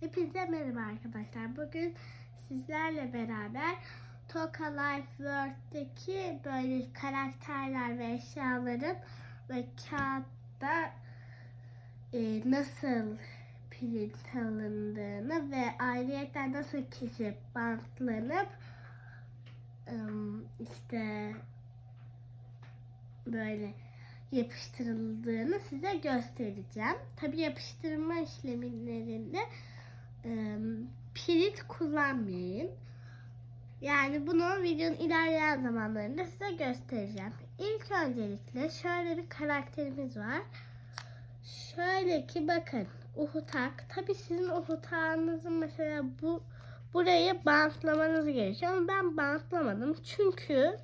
Hepinize merhaba arkadaşlar. Bugün sizlerle beraber Toka Life World'deki böyle karakterler ve eşyaların ve kağıtta e, nasıl print alındığını ve ayrıyetten nasıl kesip bantlanıp işte böyle yapıştırıldığını size göstereceğim. Tabi yapıştırma işlemlerinde e, kullanmayın. Yani bunu videonun ilerleyen zamanlarında size göstereceğim. İlk öncelikle şöyle bir karakterimiz var. Şöyle ki bakın uhutak. Tabi sizin uhutağınızın mesela bu burayı bantlamanız gerekiyor ama ben bantlamadım çünkü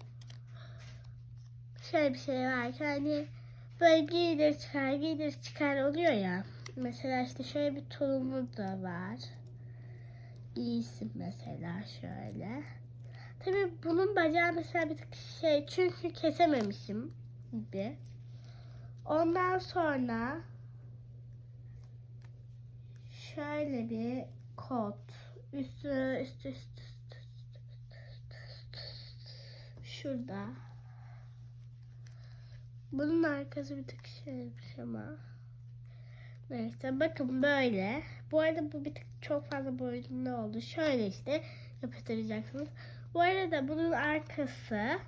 şöyle bir şey var ki hani böyle giydir çıkar giydir çıkar oluyor ya. Mesela işte şöyle bir tulumu da var. Giysin mesela şöyle. Tabii bunun bacağı mesela bir tık şey çünkü kesememişim gibi. Ondan sonra şöyle bir kot. Üstü üstü, üstü, üstü, üstü, üstü. şurada. Bunun arkası bir tık şeymiş ama. Neyse bakın böyle. Bu arada bu bir tık çok fazla boyutunda oldu. Şöyle işte yapıştıracaksınız. Bu arada bunun arkası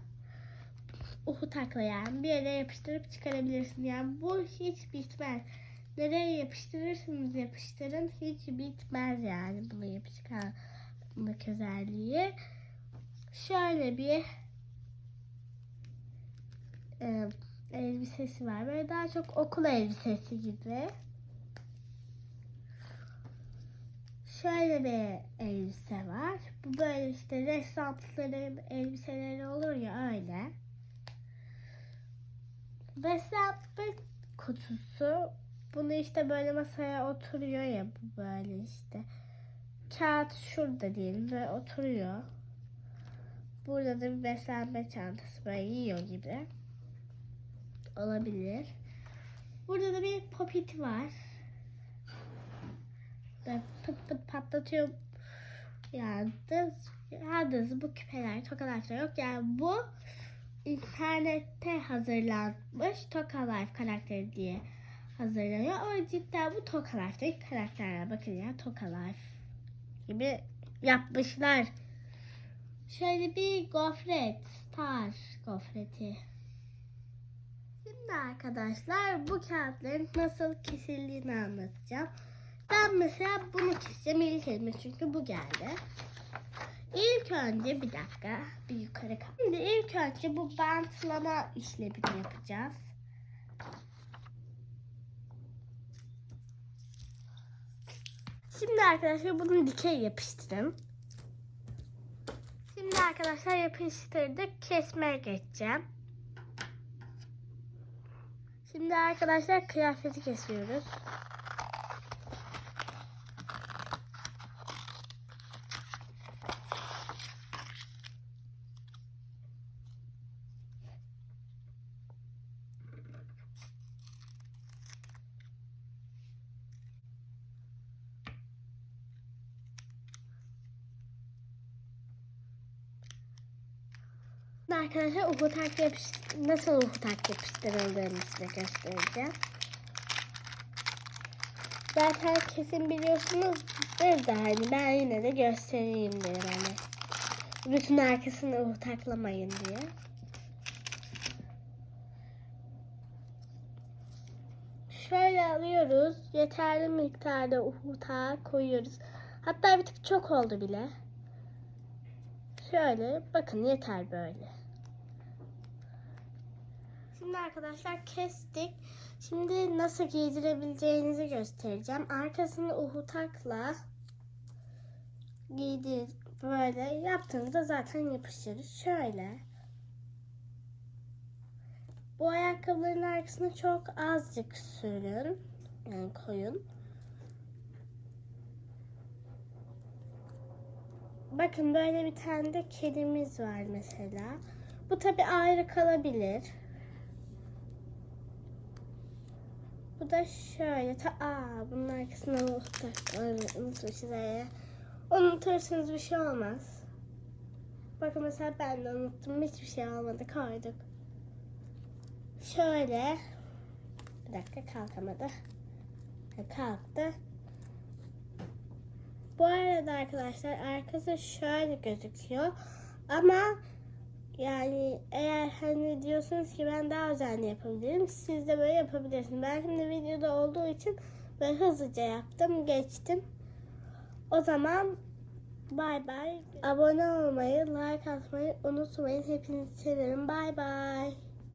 uhu taklayan bir yere yapıştırıp çıkarabilirsin. Yani bu hiç bitmez. Nereye yapıştırırsınız yapıştırın hiç bitmez yani bunu yapıştırmak özelliği. Şöyle bir e, elbisesi var. Böyle daha çok okul elbisesi gibi. Şöyle bir elbise var. Bu böyle işte ressamların elbiseleri olur ya öyle. Ressamlık kutusu. Bunu işte böyle masaya oturuyor ya bu böyle işte. Kağıt şurada diyelim ve oturuyor. Burada da bir beslenme çantası böyle yiyor gibi olabilir. Burada da bir popit var. Böyle pıt pıt patlatıyor. Yani yalnız bu küpeler tokalarda yok. Yani bu internette hazırlanmış Toka Life karakteri diye hazırlanıyor. Ama cidden bu Toka Life'daki karakterler. Bakın ya Toka Life gibi yapmışlar. Şöyle bir gofret, star gofreti. Şimdi arkadaşlar bu kağıtların nasıl kesildiğini anlatacağım. Ben mesela bunu keseceğim ilk elime çünkü bu geldi. İlk önce bir dakika bir yukarı kalk. Şimdi ilk önce bu bantlama işlemini yapacağız. Şimdi arkadaşlar bunu dikey yapıştırın. Şimdi arkadaşlar yapıştırdık. Kesmeye geçeceğim. Şimdi arkadaşlar kıyafeti kesiyoruz. Arkadaşlar uhutak yapış nasıl uhutak yapıştırıldığını size göstereceğim. Zaten kesin biliyorsunuzdur da hani ben yine de göstereyim diye hani. Bütün arkasını uhutaklamayın diye. Şöyle alıyoruz. Yeterli miktarda uhutağı koyuyoruz. Hatta bir tık çok oldu bile. Şöyle bakın yeter böyle. Şimdi arkadaşlar kestik. Şimdi nasıl giydirebileceğinizi göstereceğim. Arkasını uhutakla giydir böyle yaptığınızda zaten yapışır. Şöyle. Bu ayakkabıların arkasına çok azıcık sürün. Yani koyun. Bakın böyle bir tane de kedimiz var mesela. Bu tabi ayrı kalabilir. Bu da şöyle. Ta Aa, bunun arkasına. Unutmuşuz. Unutursanız bir şey olmaz. Bakın mesela ben de unuttum. Hiçbir şey olmadı. Koyduk. Şöyle. Bir dakika kalkamadı. Kalktı. Bu arada arkadaşlar arkası şöyle gözüküyor. Ama yani eğer hani diyorsunuz ki ben daha özenli yapabilirim. Siz de böyle yapabilirsiniz. Ben şimdi videoda olduğu için böyle hızlıca yaptım. Geçtim. O zaman bay bay. Abone olmayı, like atmayı unutmayın. Hepinizi severim. Bay bay.